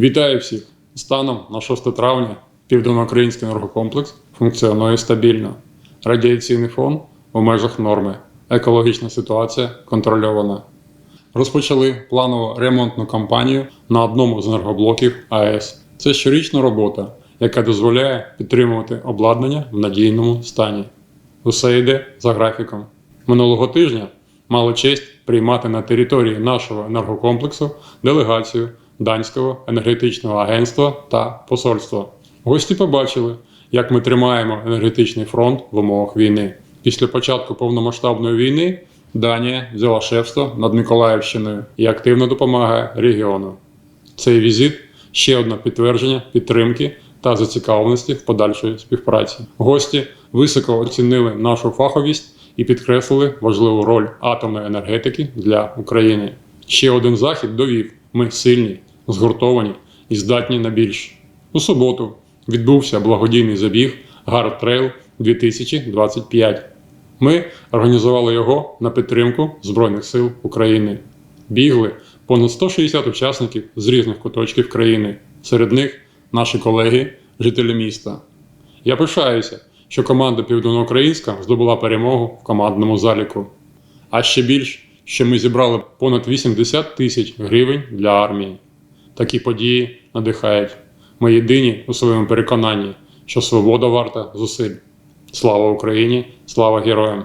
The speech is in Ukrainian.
Вітаю всіх! Станом на 6 травня Південноукраїнський енергокомплекс функціонує стабільно. Радіаційний фон у межах норми. Екологічна ситуація контрольована. Розпочали планову ремонтну кампанію на одному з енергоблоків АЕС. Це щорічна робота, яка дозволяє підтримувати обладнання в надійному стані. Усе йде за графіком. Минулого тижня мали честь приймати на території нашого енергокомплексу делегацію Данського енергетичного агентства та посольства. Гості побачили, як ми тримаємо енергетичний фронт в умовах війни. Після початку повномасштабної війни Данія взяла шефство над Миколаївщиною і активно допомагає регіону. Цей візит ще одне підтвердження підтримки та зацікавленості в подальшої співпраці. Гості високо оцінили нашу фаховість і підкреслили важливу роль атомної енергетики для України. Ще один захід довів: ми сильні, згуртовані і здатні на більше. У суботу відбувся благодійний забіг Гард Трейл 2025. Ми організували його на підтримку Збройних сил України. Бігли понад 160 учасників з різних куточків країни. Серед них наші колеги, жителі міста. Я пишаюся, що команда Південноукраїнська здобула перемогу в командному заліку. А ще більш, що ми зібрали понад 80 тисяч гривень для армії. Такі події надихають. Ми єдині у своєму переконанні, що свобода варта зусиль. Слава Україні! Слава героям!